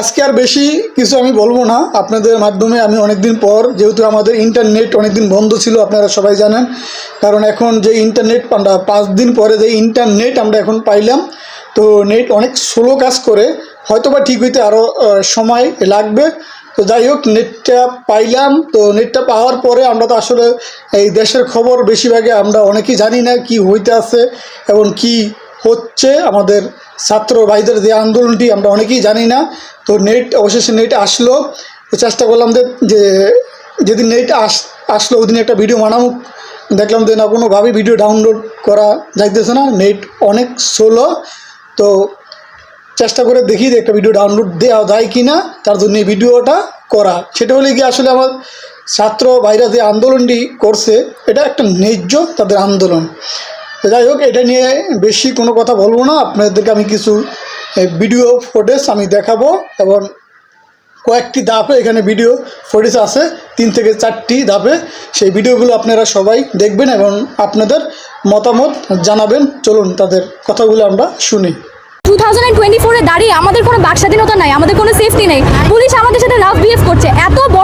আজকে আর বেশি কিছু আমি বলব না। আপনাদের মাধ্যমে আমি অনেকদিন পর, যেহেতু আমাদের ইন্টারনেট অনেকদিন বন্ধ ছিল, আপনারা সবাই জানেন, কারণ এখন যে ইন্টারনেট পাঁচ দিন পরে যে ইন্টারনেট আমরা এখন পাইলাম, তো নেট অনেক স্লো কাজ করে হয়তো বা ঠিক হইতে আরও সময় লাগবে। তো যাই হোক নেটটা পাইলাম, তো নেটটা পাওয়ার পরে আমরা তো আসলে এই দেশের খবর বেশিরভাগে আমরা অনেকেই জানি না কি হইতে আছে এবং কি হচ্ছে আমাদের ছাত্র ভাইদের যে আন্দোলনটি আমরা অনেকেই জানি না, তো নেট অবশেষে নেট আসলো। তো চেষ্টা করলাম যে যেদিন নেট আস, আসলো ওই দিন একটা ভিডিও বানাবো। দেখলাম যে না, কোনোভাবেই ভিডিও ডাউনলোড করা যাইতেছে না নেট অনেক স্লো তো চেষ্টা করে দেখি যে একটা ভিডিও ডাউনলোড দেওয়া যায় কি না তার জন্য এই ভিডিওটা করা। সেটা হলে কি আসলে আমার ছাত্র ভাইরা যে আন্দোলনটি করছে, এটা একটা ন্যায্য তাদের আন্দোলন। যাই হোক, এটা নিয়ে বেশি কোনো কথা বলব না। আপনাদেরকে আমি কিছু ভিডিও ফুটেজ আমি দেখাবো এবং কয়েকটি ধাপে এখানে ভিডিও ফুটেজ আছে, তিন থেকে চারটি ধাপে। সেই ভিডিওগুলো আপনারা সবাই দেখবেন এবং আপনাদের মতামত জানাবেন। চলুন তাদের কথাগুলো আমরা শুনি। টু থাউজেন্ড দাঁড়িয়ে আমাদের কোনো বাক স্বাধীনতা নাই, আমাদের কোনো সেফটি নেই। পুলিশ আমাদের সাথে রাফ বিহেভ করছে। এত বড়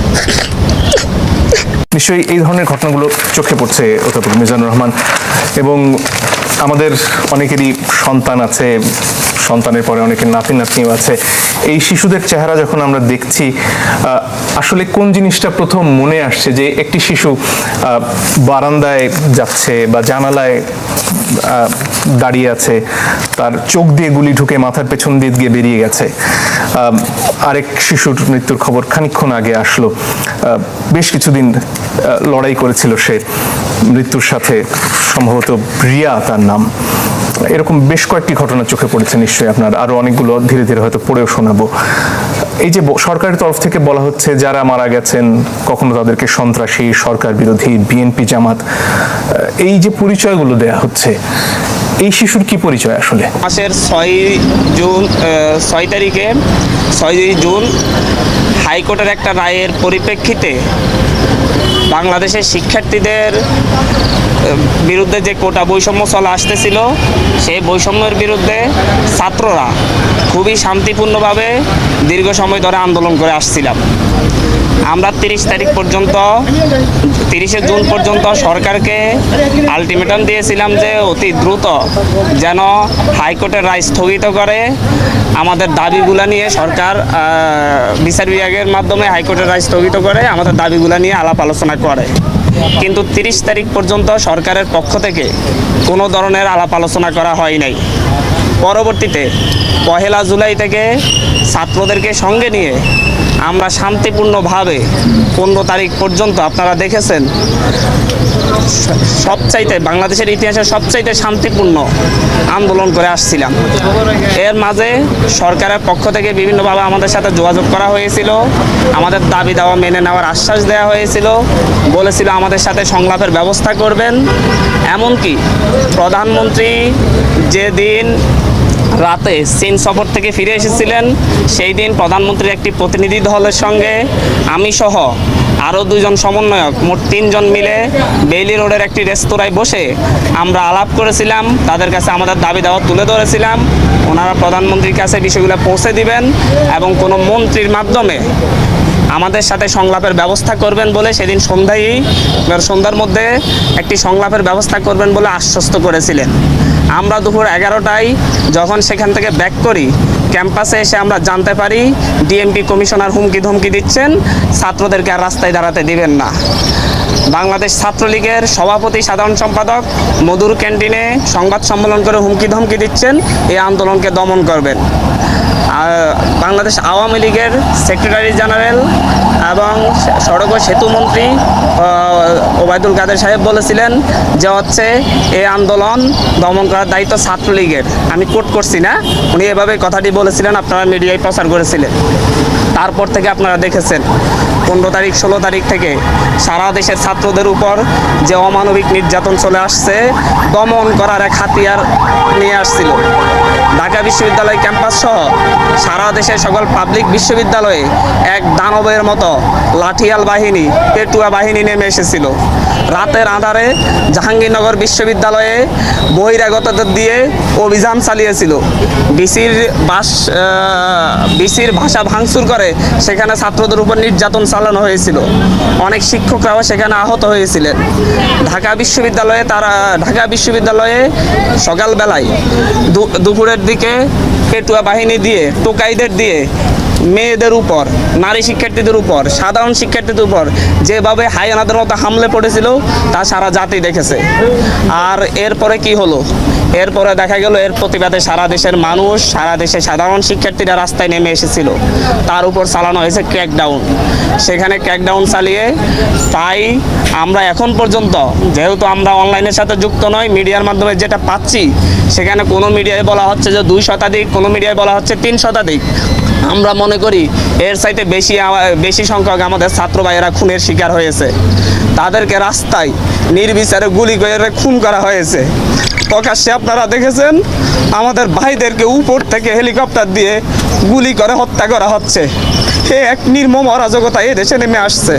নিশ্চয়ই এই ধরনের ঘটনাগুলো চোখে পড়ছে অধ্যাপক মিজানুর রহমান এবং আমাদের অনেকেরই সন্তান আছে সন্তানের পরে অনেকের নাতি নাতনিও আছে। এই শিশুদের চেহারা যখন আমরা দেখছি আসলে কোন জিনিসটা প্রথম মনে আসছে যে একটি শিশু বারান্দায় যাচ্ছে বা জানালায় দাঁড়িয়ে আছে, তার চোখ দিয়ে গুলি ঢুকে মাথার পেছন দিয়ে গিয়ে বেরিয়ে গেছে। আরেক শিশুর মৃত্যুর খবর খানিকক্ষণ আগে আসলো। বেশ কিছুদিন লড়াই করেছিল সে। মৃত্যুর সাথে সম্ভবত রিয়া তার নাম। এরকম বেশ কয়েকটি ঘটনা চোখে পড়েছে নিশ্চয়ই আপনার। আরও অনেকগুলো ধীরে ধীরে হয়তো পড়েও শোনাবো। এই যে সরকারের তরফ থেকে বলা হচ্ছে, যারা মারা গেছেন, কখনো তাদেরকে সন্ত্রাসী, সরকার বিরোধী, বিএনপি জামাত এই যে পরিচয়গুলো দেয়া হচ্ছে, এই শিশুর কি পরিচয় আসলে? মাসের ছয় জুন ছয় তারিখে, ছয় জুন, হাইকোর্টের একটা রায়ের পরিপ্রেক্ষিতে বাংলাদেশের শিক্ষার্থীদের বিরুদ্ধে যে কোটা বৈষম্য চলে আসতেছিল, সেই বৈষম্যের বিরুদ্ধে ছাত্ররা খুবই শান্তিপূর্ণভাবে দীর্ঘ সময় ধরে আন্দোলন করে আসছিলাম। আমরা তিরিশ তারিখ পর্যন্ত তিরিশে জুন পর্যন্ত সরকারকে আলটিমেটাম দিয়েছিলাম যে অতি দ্রুত যেন হাইকোর্টের রায় স্থগিত করে। আমাদের দাবিগুলো নিয়ে সরকার বিচার বিভাগের মাধ্যমে হাইকোর্টের রায় স্থগিত করে, আমাদের দাবিগুলো নিয়ে আলাপ আলোচনা করে। কিন্তু তিরিশ তারিখ পর্যন্ত সরকারের পক্ষ থেকে কোনো ধরনের আলাপ আলোচনা করা হয় নাই। পরবর্তীতে পহেলা জুলাই থেকে ছাত্রদেরকে সঙ্গে নিয়ে আমরা শান্তিপূর্ণভাবে পনেরো তারিখ পর্যন্ত আপনারা দেখেছেন, সবচাইতে বাংলাদেশের ইতিহাসে সবচাইতে শান্তিপূর্ণ আন্দোলন করে আসছিলাম। এর মাঝে সরকারের পক্ষ থেকে বিভিন্নভাবে আমাদের সাথে যোগাযোগ করা হয়েছিল, আমাদের দাবি দাওয়া মেনে নেওয়ার আশ্বাস দেওয়া হয়েছিল, বলেছিল আমাদের সাথে সংলাপের ব্যবস্থা করবেন। এমনকি প্রধানমন্ত্রী যেদিন রাতে চীন সফর থেকে ফিরে এসেছিলেন। সেই দিন প্রধানমন্ত্রীর একটি প্রতিনিধি দলের সঙ্গে আমি সহ আরও দুজন সমন্বয়ক, মোট তিনজন মিলে বেইলি রোডের একটি রেস্তোরাঁয় বসে আমরা আলাপ করেছিলাম। তাদের কাছে আমাদের দাবি দাওয়া তুলে ধরেছিলাম। ওনারা প্রধানমন্ত্রীর কাছে বিষয়গুলো পৌঁছে দিবেন এবং কোনো মন্ত্রীর মাধ্যমে আমাদের সাথে সংলাপের ব্যবস্থা করবেন বলে সেদিন সন্ধ্যায় সন্ধ্যার মধ্যে একটি সংলাপের ব্যবস্থা করবেন বলে আশ্বস্ত করেছিলেন। আমরা দুপুর এগারোটায় যখন সেখান থেকে ব্যাক করি, ক্যাম্পাসে এসে আমরা জানতে পারি, ডিএমপি কমিশনার হুমকি ধমকি দিচ্ছেন, ছাত্রদেরকে আর রাস্তায় দাঁড়াতে দিবেন না। বাংলাদেশ ছাত্রলীগের সভাপতি, সাধারণ সম্পাদক মধুর ক্যান্টিনে সংবাদ সম্মেলন করে হুমকি ধমকি দিচ্ছেন, এই আন্দোলনকে দমন করবেন। বাংলাদেশ আওয়ামী লীগের সেক্রেটারি জেনারেল এবং সড়ক ও সেতু মন্ত্রী ওবায়দুল কাদের সাহেব বলেছিলেন যে হচ্ছে এই আন্দোলন দমন করার দায়িত্ব ছাত্রলীগের। আমি কোট করছি না, উনি এভাবে কথাটি বলেছিলেন, আপনারা মিডিয়ায় প্রচার করেছিলেন। তারপর থেকে আপনারা দেখেছেন, পনেরো তারিখ, ষোলো তারিখ থেকে সারা দেশের ছাত্রদের উপর যে অমানবিক নির্যাতন চলে আসছে, দমন করার এক হাতিয়ার নিয়ে আসছিল। ঢাকা বিশ্ববিদ্যালয় ক্যাম্পাস সহ সারা দেশের সকল পাবলিক বিশ্ববিদ্যালয়ে এক দানবের মতো লাঠিয়াল বাহিনী, পেটুয়া বাহিনী নেমে এসেছিল। রাতের আধারে জাহাঙ্গীরনগর বিশ্ববিদ্যালয়ে বহিরাগতদের দিয়ে অভিযান চালিয়েছিল। ডিসির বাস ডিসির ভাষা ভাঙচুর করে সেখানে ছাত্রদের উপর নির্যাতন চালানো হয়েছিল। অনেক শিক্ষকরাও সেখানে আহত হয়েছিলেন। ঢাকা বিশ্ববিদ্যালয়ে তারা, ঢাকা বিশ্ববিদ্যালয়ে সকালবেলায় দুপুরের দিকে পেটুয়া বাহিনী দিয়ে টোকাইদের দিয়ে মেয়েদের উপর, নারী শিক্ষার্থীদের উপর, সাধারণ শিক্ষার্থীদের উপর যেভাবে হায়ানাদের মতো হামলে পড়েছিল, তা সারা জাতি দেখেছে। আর এরপরে কি হলো? এরপরে দেখা গেল, এর প্রতিবাদে সারা দেশের মানুষ, সারা দেশে সাধারণ শিক্ষার্থীরা রাস্তায় নেমে এসেছিল। তার উপর চালানো হয়েছে ক্র্যাকডাউন সেখানে ক্র্যাকডাউন চালিয়ে তাই আমরা এখন পর্যন্ত, যেহেতু আমরা অনলাইনের সাথে যুক্ত নয় মিডিয়ার মাধ্যমে যেটা পাচ্ছি, সেখানে কোনো মিডিয়ায় বলা হচ্ছে যে দুই শতাধিক, কোনো মিডিয়ায় বলা হচ্ছে তিন শতাধিক। আমরা মনে করি এর চাইতে বেশি বেশি সংখ্যক আমাদের ছাত্র ভাইয়েরা খুনের শিকার হয়েছে। তাদেরকে রাস্তায় নির্বিচারে গুলি করে খুন করা হয়েছে। প্রকাশ্যে আপনারা দেখেছেন, আমাদের ভাইদেরকে উপর থেকে হেলিকপ্টার দিয়ে গুলি করে হত্যা করা হচ্ছে। এ এক নির্মম অরাজকতা এ দেশে নেমে আসছে।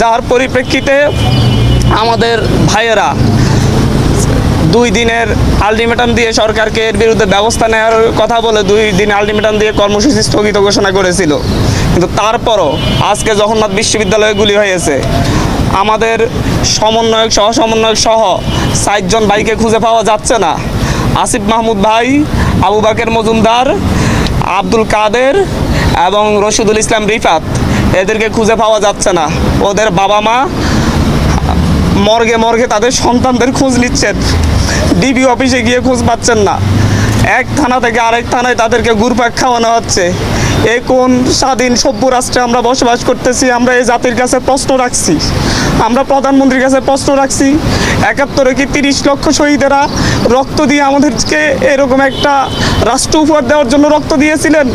যার পরিপ্রেক্ষিতে আমাদের ভাইয়েরা দুই দিনের আলটিমেটাম দিয়ে সরকারকে এর বিরুদ্ধে ব্যবস্থা নেওয়ার কথা বলে দুই দিন আলটিমেটাম দিয়ে কর্মসূচি স্থগিত ঘোষণা করেছিল। কিন্তু তারপরও আজকে জগন্নাথ বিশ্ববিদ্যালয়ে গুলি হয়েছে। আমাদের সমন্বয়ক সহ সমন্বয়ক সহ ষাটজন ভাইকে খুঁজে পাওয়া যাচ্ছে না। আসিফ মাহমুদ ভাই, আবু বাকের মজুমদার, আব্দুল কাদের এবং রশিদুল ইসলাম রিফাত, এদেরকে খুঁজে পাওয়া যাচ্ছে না। ওদের বাবা মা মর্গে মর্গে তাদের সন্তানদের খোঁজ নিচ্ছেন ডিবি অফিসে গিয়ে খোঁজ পাচ্ছেন না। এক থানা থেকে আরেক থানায় তাদেরকে ঘুরপাক খাওয়ানো হচ্ছে। এ কোন স্বাধীন সভ্য রাষ্ট্রে আমরা বসবাস করতেছি, আমরা এই জাতির কাছে প্রশ্ন রাখছি। আমরা প্রধানমন্ত্রীর কাছে প্রশ্ন রাখছি, একাত্তরে কি তিরিশ লক্ষ শহীদেরা রক্ত দিয়ে আমাদেরকে এরকম একটা রাষ্ট্র উপহার দেওয়ার জন্য রক্ত দিয়েছিলেন?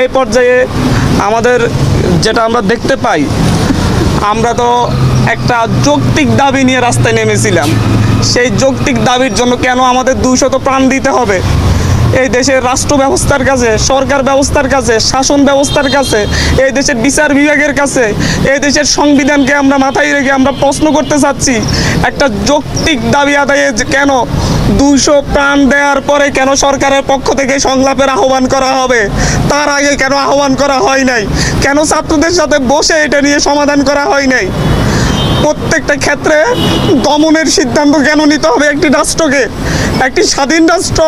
এই পর্যায়ে আমাদের যেটা আমরা দেখতে পাই, আমরা তো একটা যৌক্তিক দাবি নিয়ে রাস্তায় নেমেছিলাম। সেই যৌক্তিক দাবির জন্য কেন আমাদের দুশত প্রাণ দিতে হবে? এই দেশের রাষ্ট্র ব্যবস্থার কাছে, সরকার ব্যবস্থার কাছে, শাসন ব্যবস্থার কাছে, এই দেশের বিচার বিভাগের কাছে, এই দেশের সংবিধানকে আমরা মাথায় রেখে আমরা প্রশ্ন করতে চাচ্ছি, একটা যৌক্তিক দাবি আদায়ে কেন দুশো প্রাণ দেওয়ার পরে কেন সরকারের পক্ষ থেকে সংলাপের আহ্বান করা হবে? তার আগে কেন আহ্বান করা হয় নাই? কেন ছাত্রদের সাথে বসে এটা নিয়ে সমাধান করা হয় নাই? প্রত্যেকটা ক্ষেত্রে দমনের সিদ্ধান্ত কেন নিতে হবে একটি রাষ্ট্রকে? একটি স্বাধীন রাষ্ট্র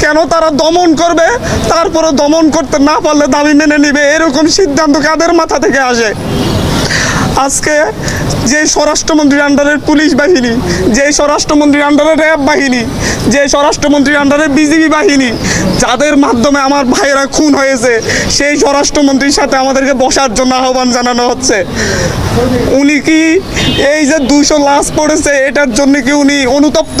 কেন তারা দমন করবে? তারপরে দমন করতে না পারলে দাবি মেনে নিবে? এরকম সিদ্ধান্ত কাদের মাথা থেকে আসে? আজকে যে স্বরাষ্ট্রমন্ত্রীর আন্ডারের পুলিশ বাহিনী, যে স্বরাষ্ট্রমন্ত্রীর আন্ডারে র্যাব বাহিনী, যে স্বরাষ্ট্রমন্ত্রীর আন্ডারে বিজিবি বাহিনী, যাদের মাধ্যমে আমার ভাইয়েরা খুন হয়েছে, সেই স্বরাষ্ট্রমন্ত্রীর সাথে আমাদেরকে বসার জন্য আহ্বান জানানো হচ্ছে। উনি কি এই যে দুশো লাশ পড়েছে, এটার জন্য কি উনি অনুতপ্ত?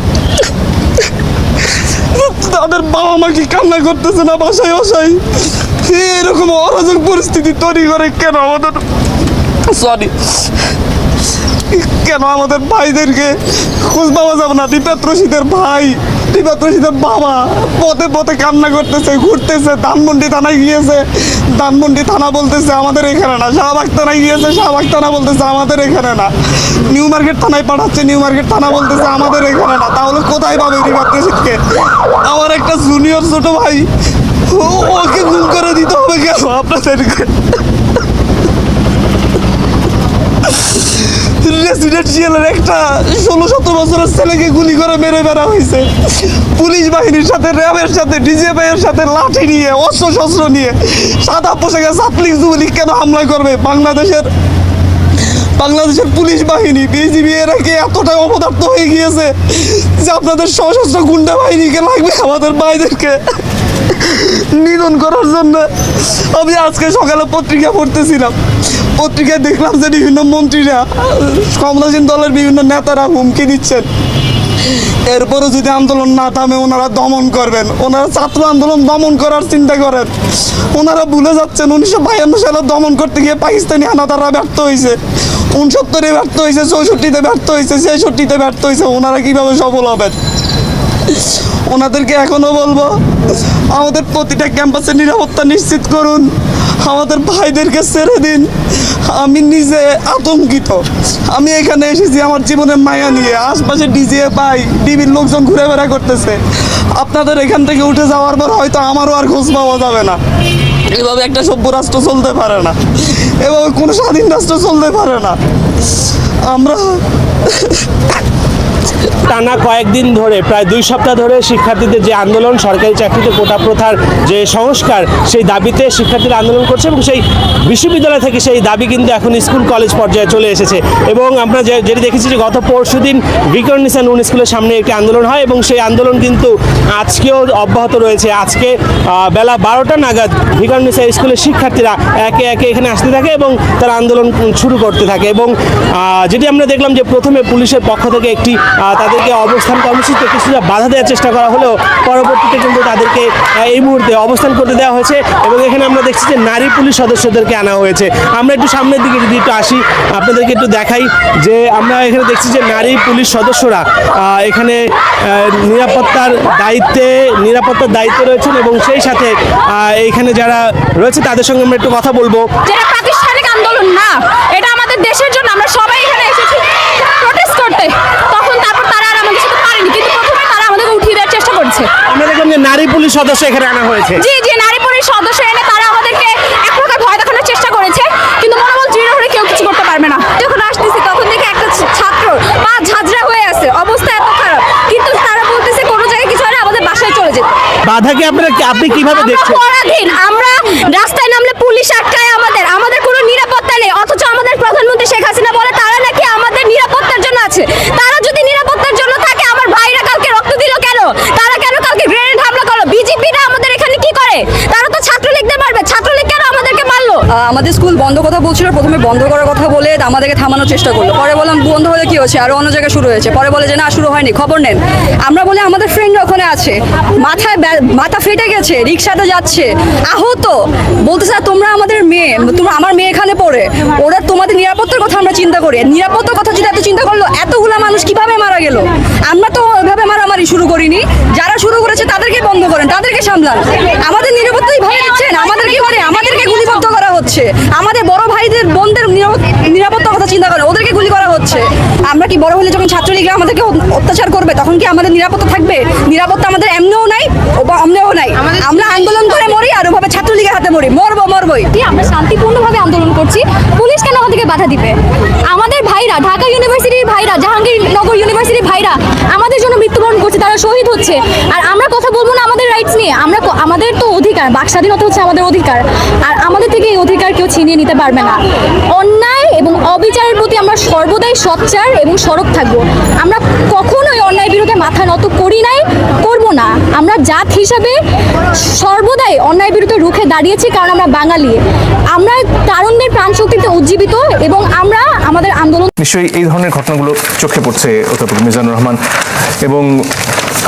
তাদের বাবা মা কি কান্না করতেছে না বাসায় বাসায়? এরকম অরাজক পরিস্থিতি তৈরি করে কেন আমাদের? সরি কেন আমাদের ভাইদেরকে খোঁজ পাওয়া যাবে না? দীপাত রশিদের ভাই। দীপাত রশিদের বাবা, পথে পথে কান্না করতেছে, ঘুরতেছে, ধানমন্ডি থানায় গিয়েছে। ধানমন্ডি থানা বলতেছে, আমাদের এখানে না। শাহবাগ থানায় গিয়েছে, শাহবাগ থানা বলতেছে, আমাদের এখানে না। নিউ মার্কেট থানায় পাঠাচ্ছে, নিউ মার্কেট থানা বলতেছে, আমাদের এখানে না। তাহলে কোথায় পাবে দীপাত রশিদকে আমার একটা জুনিয়র ছোট ভাই ওকে গুম করে দিতে হবে কেন আপনাদেরকে? রেসিডেন্সিয়ালের একটা ষোলো সতেরো বছরের ছেলেকে গুলি করে মেরে বেড়া হয়েছে। পুলিশ বাহিনীর সাথে, র্যাবের সাথে ডিজিএফআই এর সাথে লাঠি নিয়ে অস্ত্র শস্ত্র নিয়ে, সাদা পোশাকে যুবলীগ কেন হামলা করবে? বাংলাদেশের বাংলাদেশের পুলিশ বাহিনী, বিজিবি এরা কি এতটাই অপদার্থ হয়ে গিয়েছে যে আপনাদের সশস্ত্র গুন্ডা বাহিনীকে লাগবে আমাদের ভাইদেরকে। নিধন করার জন্য আমি আজকে সকালে পত্রিকা পড়তেছিলাম। পত্রিকায় দেখলাম যে বিভিন্ন মন্ত্রীরা কমলাসীন দলের বিভিন্ন নেতারা হুমকি দিচ্ছেন। এরপরও যদি আন্দোলন না থামে, ওনারা দমন করবেন। ওনারা ছাত্র আন্দোলন দমন করার চিন্তা করেন। ওনারা ভুলে যাচ্ছেন, উনিশশো বায়ান্ন সালে দমন করতে গিয়ে পাকিস্তানি হানাদাররা ব্যর্থ হয়েছে উনসত্তরে ব্যর্থ হয়েছে চৌষট্টিতে ব্যর্থ হয়েছে ছেষট্টিতে ব্যর্থ হয়েছে ওনারা কীভাবে সফল হবেন? ওনাদেরকে এখনও বলব, আমাদের প্রতিটা ক্যাম্পাসে নিরাপত্তা নিশ্চিত করুন। আমাদের ভাইদেরকে ছেড়ে দিন। আমি নিজে আতঙ্কিত। আমি এখানে এসেছি, আমার জীবনের মায়া নিয়ে। আশপাশে ডিজে পাই ডিবির লোকজন ঘুরে বেড়া করতেছে। আপনাদের এখান থেকে উঠে যাওয়ার পর হয়তো আমারও আর খোঁজ পাওয়া যাবে না। এভাবে একটা সভ্য রাষ্ট্র চলতে পারে না। এভাবে কোনো স্বাধীন রাষ্ট্র চলতে পারে না। আমরা টানা কয়েকদিন ধরে, প্রায় দুই সপ্তাহ ধরে শিক্ষার্থীদের যে আন্দোলন, সরকারি চাকরিতে কোটা প্রথার যে সংস্কার, সেই দাবিতে শিক্ষার্থীরা আন্দোলন করছে এবং সেই বিশ্ববিদ্যালয় থেকে সেই দাবি কিন্তু এখন স্কুল কলেজ পর্যায়ে চলে এসেছে। এবং আমরা যে, যেটি দেখেছি যে গত পরশু দিন বিকর্নিসা নুন স্কুলের সামনে একটি আন্দোলন হয় এবং সেই আন্দোলন কিন্তু আজকেও অব্যাহত রয়েছে। আজকে বেলা বারোটা নাগাদ ভিকর্নিসা স্কুলের শিক্ষার্থীরা একে একে এখানে আসতে থাকে এবং তারা আন্দোলন শুরু করতে থাকে। এবং যেটি আমরা দেখলাম যে প্রথমে পুলিশের পক্ষ থেকে একটি তাদেরকে অবস্থান কর্মসূচিতে কিছুটা বাধা দেওয়ার চেষ্টা করা হলেও পরবর্তীতে কিন্তু তাদেরকে এই মুহূর্তে অবস্থান করতে দেওয়া হয়েছে এবং এখানে আমরা দেখছি যে নারী পুলিশ সদস্যদেরকে আনা হয়েছে। আমরা একটু সামনের দিকে যদি একটু আসি, আপনাদেরকে একটু দেখাই যে আমরা এখানে দেখছি যে নারী পুলিশ সদস্যরা এখানে নিরাপত্তার দায়িত্বে নিরাপত্তার দায়িত্বে রয়েছেন এবং সেই সাথে এখানে যারা রয়েছে তাদের সঙ্গে আমরা একটু কথা বলব। প্রাতিষ্ঠানিক আন্দোলন না, এটা আমাদের দেশের জন্য, আমরা সবাই এখানে এসেছি প্রটেস্ট করতে তখন তারপর তারা আর আমাদের সাথে পারেনি কিন্তু প্রথমে তারা আমাদেরকে উঠিয়ে দেওয়ার চেষ্টা করছে আমরা দেখলাম যে নারী পুলিশ সদস্য এখানে আনা হয়েছে। জি জি নারী পুলিশ সদস্য এনে তারা আমাদেরকে এক প্রকার ভয় দেখানোর চেষ্টা করেছে। কিন্তু মনোবল দৃঢ় হলে কেউ কিছু করতে পারবে না। যখন আসতেছি তখন দেখে একটা ছাত্র পা ঝাঁঝরা হয়ে আছে। অবস্থা এত খারাপ। কিন্তু তারা বলতেছে কোনো জায়গায় কিছু হলে আমাদের বাসায় চলে যেতে। বাধাকে আপনারা আপনি কীভাবে দেখছেন? পরাধীন। আমরা রাস্তায় নামলে পুলিশ আটকায় আমাদের। আমাদের কোনো নিরাপত্তা নেই। অথচ আমাদের প্রধানমন্ত্রী শেখ হাসিনা বলে তারা নাকি আমাদের নিরাপত্তার জন্য আছে। তারা যদি নিরাপত্তার জন্য থাকে আমার ভাইরা কালকে রক্ত দিল কেন? তারা কেন কালকে গ্রেনেড হামলা করল বিজেপিরা আমাদের এখানে কি করে তারা তো ছাত্রলীগদের মারবে ছাত্রলীগ কেন আমাদেরকে মারলো আহ, আমাদের স্কুল বন্ধ কথা বলছিল, প্রথমে বন্ধ করার কথা বলে আমাদেরকে থামানোর চেষ্টা করল। পরে বললাম, বন্ধ হলে কি হয়েছে? আরও অন্য জায়গায় শুরু হয়েছে। পরে বলে যে, না, শুরু হয়নি, খবর নেন। আমরা বলে, আমাদের ফ্রেন্ড ওখানে আছে। মাথায় মাথা ফেটে গেছে, রিক্সাতে যাচ্ছে। আহত। বলতেছে তোমরা আমাদের মেয়ে, তোমরা আমার মেয়ে এখানে পড়ে। ওরা তোমাদের নিরাপত্তার কথা আমরা চিন্তা করি। নিরাপত্তার কথা যদি এত চিন্তা করল, এতগুলা মানুষ কীভাবে মারা গেল? আমরা তো ওইভাবে মারামারি শুরু করিনি। যারা শুরু করেছে, তাদেরকে বন্ধ করেন, তাদেরকে সামলান। আমাদের নিরাপত্তাই ভয় দিচ্ছেন, আমাদেরকে করে আমাদেরকে গুলিবদ্ধ হচ্ছে। আমাদের বড় ভাইদের বোনদের নিরাপত্তার কথা চিন্তা করে ওদেরকে গুলি করা হচ্ছে। আমরা কি বড় হলে যখন ছাত্রলীগরা আমাদেরকে অত্যাচার করবে তখন কি আমাদের নিরাপত্তা থাকবে? নিরাপত্তা আমাদের এমনিও নাই অমনিও নাই। আমরা আন্দোলন করে মরি আর ওভাবে ছাত্রলীগের হাতে মরি। মরবো মরবই। আমরা শান্তিপূর্ণভাবে আন্দোলন করছি। পুলিশ কেন আমাদেরকে বাধা দিবে? আমাদের ভাইরা ঢাকা ইউনিভার্সিটির ভাইরা জাহাঙ্গীরনগর ইউনিভার্সিটির ভাইরা আমাদের জন্য তারা শহীদ হচ্ছে। আর আমরা কথা বলব না আমাদের রাইটস নিয়ে। আমরা আমাদের তো অধিকার। বাক স্বাধীনতা হচ্ছে আমাদের অধিকার। আর আমাদের থেকে এই অধিকার কেউ ছিনিয়ে নিতে পারবে না। অন্যায় এবং অবিচারের প্রতি আমরা সর্বদাই সচ্চার এবং সরব থাকব। আমরা অন্যায়ের বিরুদ্ধে মাথা নত করি নাই, করব না। আমরা জাত হিসাবে সর্বদাই অন্যায় বিরুদ্ধে রুখে দাঁড়িয়েছি, কারণ আমরা বাঙালি। আমরা তারুণদের প্রাণ শক্তিতে উজ্জীবিত এবং আমরা আমাদের আন্দোলন নিশ্চয়ই এই ধরনের ঘটনাগুলো চোখে পড়ছে অধ্যাপক মিজানুর রহমান। এবং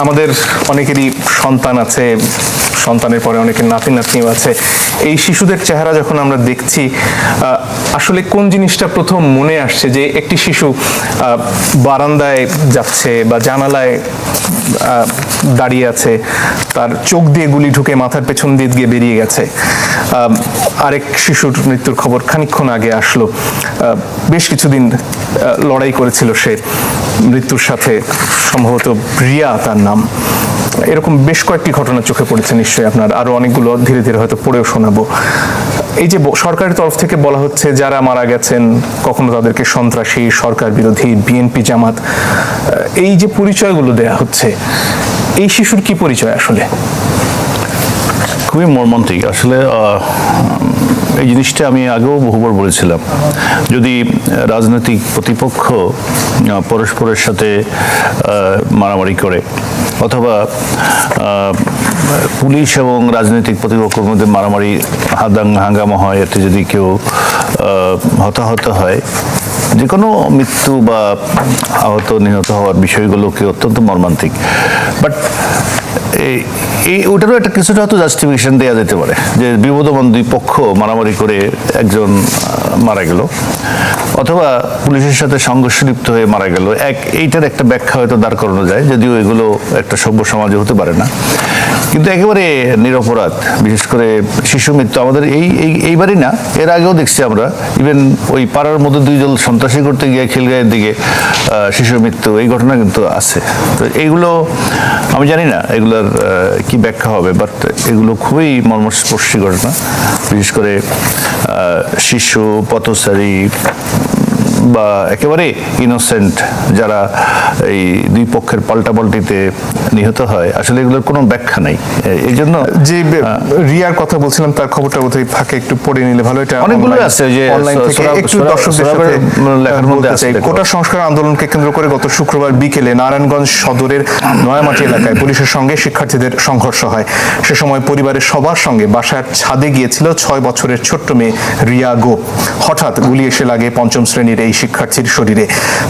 আমাদের অনেকেরই সন্তান আছে সন্তানের পরে অনেকের নাতি নাতনিও আছে। এই শিশুদের চেহারা যখন আমরা দেখছি আসলে কোন জিনিসটা প্রথম মনে আসছে যে একটি শিশু বারান্দায় যাচ্ছে বা জানালায় দাঁড়িয়ে আছে, তার চোখ দিয়ে গুলি ঢুকে মাথার পেছন দিয়ে গিয়ে বেরিয়ে গেছে। আরেক শিশুর মৃত্যুর খবর খানিকক্ষণ আগে আসলো। বেশ কিছুদিন লড়াই করেছিল সে। মৃত্যুর সাথে সম্ভবত রিয়া তার নাম। এরকম বেশ কয়েকটি ঘটনা চোখে পড়েছে নিশ্চয়ই আপনার। আরও অনেকগুলো ধীরে ধীরে হয়তো পড়েও শোনাবো। এই যে সরকারের তরফ থেকে বলা হচ্ছে যারা মারা গেছেন, কখনো তাদেরকে সন্ত্রাসী, সরকার বিরোধী, বিএনপি জামাত এই যে পরিচয়গুলো দেয়া হচ্ছে, এই শিশুর কি পরিচয় আসলে? খুবই মর্মান্তিক। আসলে এই জিনিসটা আমি আগেও বহুবার বলেছিলাম। যদি রাজনৈতিক প্রতিপক্ষ পরস্পরের সাথে মারামারি করে, অথবা পুলিশ এবং রাজনৈতিক প্রতিপক্ষের মধ্যে মারামারি, হাদাং, হাঙ্গামা হয়, এতে যদি কেউ হতাহত হয় যে কোনো মৃত্যু বা আহত, নিহত হওয়ার বিষয়গুলোকে অত্যন্ত মর্মান্তিক। বাট এই ওটারও একটা কিছুটা হয়তো জাস্টিফিকেশন দেওয়া যেতে পারে, যে বিপদমান দুই পক্ষ মারামারি করে একজন মারা গেল, অথবা পুলিশের সাথে সংঘর্ষ লিপ্ত হয়ে মারা গেল। এক, এইটার একটা ব্যাখ্যা হয়তো দাঁড় করানো যায়, যদিও এগুলো একটা সভ্য সমাজে হতে পারে না। কিন্তু একেবারে নিরপরাধ, বিশেষ করে শিশু মৃত্যু আমাদের এই, এই- এইবারই না, এর আগেও দেখছি আমরা ইভেন ওই পাড়ার মধ্যে দুইজন সন্ত্রাসী করতে গিয়ে খিলগাঁয়ের দিকে শিশু মৃত্যু, এই ঘটনা কিন্তু আছে। তো এইগুলো আমি জানি না, এগুলোর কি ব্যাখ্যা হবে বাট এগুলো খুবই মর্মস্পর্শী ঘটনা। বিশেষ করে শিশু, পথচারী বা একেবারে ইনোসেন্ট যারা এই দুই পক্ষের পাল্টাপাল্টিতে নিহত হয় আসলে এগুলোর কোনো ব্যাখ্যা নেই। এই জন্য যে রিয়ার কথা বলছিলাম তার খবরটা বোধহয় ফাঁকে একটু পড়ে নিলে ভালো। এটা অনেকগুলো আছে যে অনলাইন থেকে একটু দর্শকদের সাথে লেখার মধ্যে আছে কোটা সংস্কার আন্দোলনকে কেন্দ্র করে গত শুক্রবার বিকেলে নারায়ণগঞ্জ সদরের নয়ামাটি এলাকায় পুলিশের সঙ্গে শিক্ষার্থীদের সংঘর্ষ হয়। সে সময় পরিবারের সবার সঙ্গে বাসার ছাদে গিয়েছিল ছয় বছরের ছোট্ট মেয়ে রিয়া গোপ। হঠাৎ গুলি এসে লাগে পঞ্চম শ্রেণির এই শিক্ষার্থীর শরীরে।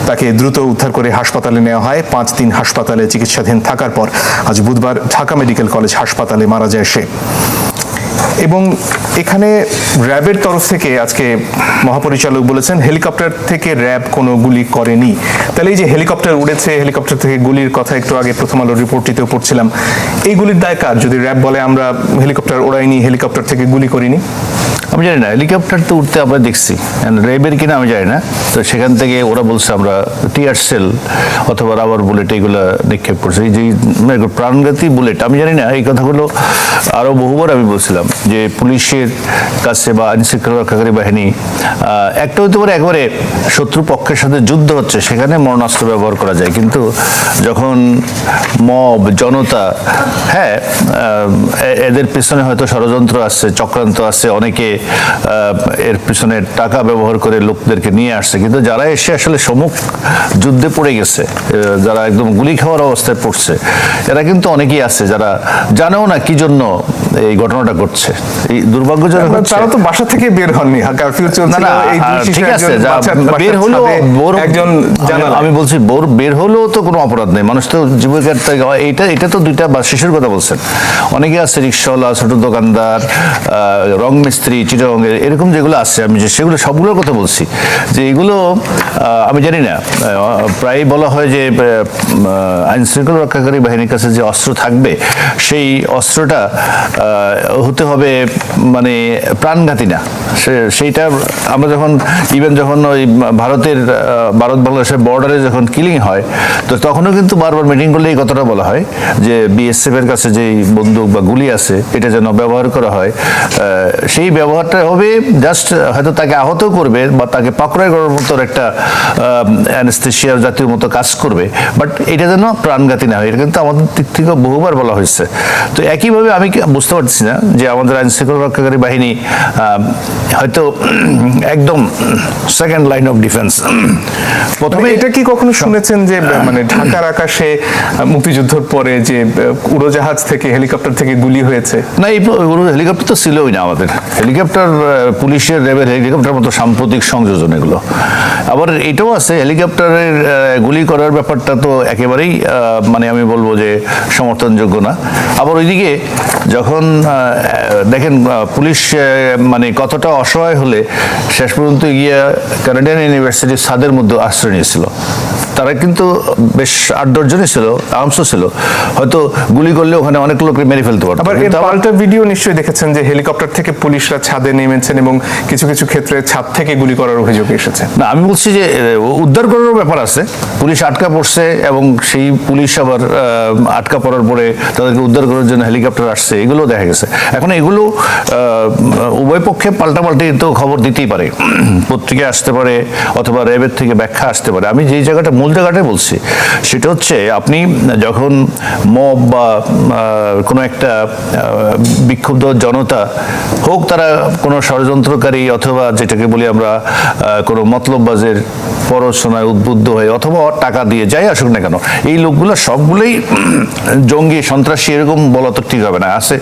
তাকে দ্রুত উদ্ধার করে হাসপাতালে নেওয়া হয়। পাঁচ দিন হাসপাতালে চিকিৎসাধীন থাকার পর আজ বুধবার ঢাকা মেডিকেল কলেজ হাসপাতালে মারা যায় সে। এবং এখানে র্যাবের তরফ থেকে আজকে মহাপরিচালক বলেছেন, হেলিকপ্টার থেকে র্যাব কোনো গুলি করেনি। তাহলে এই যে হেলিকপ্টার উড়েছে, হেলিকপ্টার থেকে গুলির কথা একটু আগে প্রথম আলো রিপোর্টটিতেও পড়ছিলাম। এই গুলির দায় কার? যদি র্যাব বলে, আমরা হেলিকপ্টার ওড়াইনি, হেলিকপ্টার থেকে গুলি করিনি। আমি জানি না হেলিকপ্টার তো উঠতে আমরা দেখছি। রেবের কিনা আমি জানি না। তো সেখান থেকে ওরা বলছে আমরা টিয়ার সেল অথবা রাবার বুলেট এইগুলো নিক্ষেপ করছে। যে প্রাণঘাতী বুলেট আমি জানি না, এই কথাগুলো আরও বহুবার আমি বলছিলাম যে পুলিশের কাছে বা আইন শৃঙ্খলা রক্ষাকারী বাহিনী একটা হতে পারে একবারে শত্রুপক্ষের সাথে যুদ্ধ হচ্ছে, সেখানে মরণাস্ত্র ব্যবহার করা যায়। কিন্তু যখন মব জনতা হ্যাঁ এদের পেছনে হয়তো ষড়যন্ত্র আছে, চক্রান্ত আছে, অনেকে এর পিছনে টাকা ব্যবহার করে লোকদেরকে নিয়ে আসছে। কিন্তু যারা এসে আসলে সম্মুখ যুদ্ধে পড়ে গেছে যারা একদম গুলি খাওয়ার অবস্থায় পড়ছে এরা কিন্তু অনেকেই আছে যারা জানেও না কি জন্য এই ঘটনাটা ঘটছে। এই দুর্ভাগ্যজনক তারা তো বাসা থেকে বের হননি। কারফিউ না না এই দুই আহ, শিশু ঠিক আছে একজন যা বাচ্চার- বাচ্চার বের একজন আমি- বলছি বোর বের হলেও তো কোনো অপরাধ নেই। মানুষ তো জীবিকার হয়। এইটা এটা তো দুইটা বা শিশুর কথা বলছেন। অনেকে আছে রিক্সাওয়ালা ছোট দোকানদার আহ, রং মিস্ত্রি চিটারঙের এরকম যেগুলো আছে, আমি যে সেগুলো সবগুলোর কথা বলছি, যে এগুলো আমি জানি না প্রায় বলা হয় যে আইন শৃঙ্খলা রক্ষাকারী বাহিনীর কাছে যে অস্ত্র থাকবে, সেই অস্ত্রটা হতে হবে মানে প্রাণঘাতী না। সেইটা আমরা যখন ইভেন যখন ওই ভারতের ভারত বাংলাদেশের বর্ডারে যখন কিলিং হয়, তো তখনও কিন্তু বারবার মিটিং করলে এই কথাটা বলা হয়, যে বিএসএফ এর কাছে যে বন্দুক বা গুলি আছে, এটা যেন ব্যবহার করা হয় সেই ব্যবহারটা হবে জাস্ট হয়তো তাকে আহত করবে বা তাকে পাকড়ায় করার মতো একটা অ্যানেস্থেশিয়ার জাতীয় মতো কাজ করবে বাট এটা যেন প্রাণঘাতী না হয় এটা কিন্তু আমাদের দিক থেকে বহুবার বলা হয়েছে। তো একইভাবে আমি বুঝতে পারছি না যে আমাদের আইন শৃঙ্খলা রক্ষাকারী বাহিনী হয়তো একদম সেকেন্ড লাইন অফ ডিফেন্স প্রথমে এটা কি কখনো শুনেছেন যে মানে ঢাকার আকাশে মুক্তিযুদ্ধের পরে যে উড়োজাহাজ থেকে হেলিকপ্টার থেকে গুলি হয়েছে? না এই হেলিকপ্টার তো ছিলই না আমাদের। হেলিকপ্টার পুলিশের র্যাবের হেলিকপ্টার মতো সাম্প্রতিক সংযোজন এগুলো। আবার এটাও আছে, হেলিকপ্টারের গুলি করার ব্যাপারটা তো একেবারেই মানে আমি বলব যে সমর্থনযোগ্য না। আবার ওইদিকে যখন দেখেন পুলিশ মানে কতটা অসহায় হলে শেষ পর্যন্ত গিয়ে কানাডিয়ান ইউনিভার্সিটির ছাদের মধ্যে আশ্রয় নিয়েছিল। তারা কিন্তু বেশ আট দশজনই ছিল আর্মসও ছিল। হয়তো গুলি করলে ওখানে অনেক লোক মেরে ফেলতে পারতো। আবার এর পাল্টা ভিডিও নিশ্চয়ই দেখেছেন যে হেলিকপ্টার থেকে পুলিশরা ছাদে নেমেছেন এবং কিছু কিছু ক্ষেত্রে ছাদ থেকে গুলি করার অভিযোগ এসেছে। না আমি বলছি যে উদ্ধার করার ব্যাপার আছে। পুলিশ আটকা পড়ছে এবং সেই পুলিশ আবার আটকা পড়ার পরে তাদেরকে উদ্ধার করার জন্য হেলিকপ্টার আসছে এগুলো দেখা গেছে। এখন এগুলো উভয় পক্ষে পাল্টাপাল্টি তো খবর দিতেই পারে। পত্রিকা আসতে পারে অথবা র্যাবের থেকে ব্যাখ্যা আসতে পারে। আমি যেই জায়গাটা মূল জায়গাটাই বলছি, সেটা হচ্ছে আপনি যখন মব বা কোনো একটা বিক্ষুব্ধ জনতা হোক তারা কোনো ষড়যন্ত্রকারী অথবা যেটাকে বলি আমরা কোনো মতলববাজের পড়াশোনায় উদ্বুদ্ধ হয়ে অথবা টাকা দিয়ে যাই আসুক না কেন, এই লোকগুলো সবগুলোই জঙ্গি সন্ত্রাসী এরকম বলা তো ঠিক হবে না, আছে।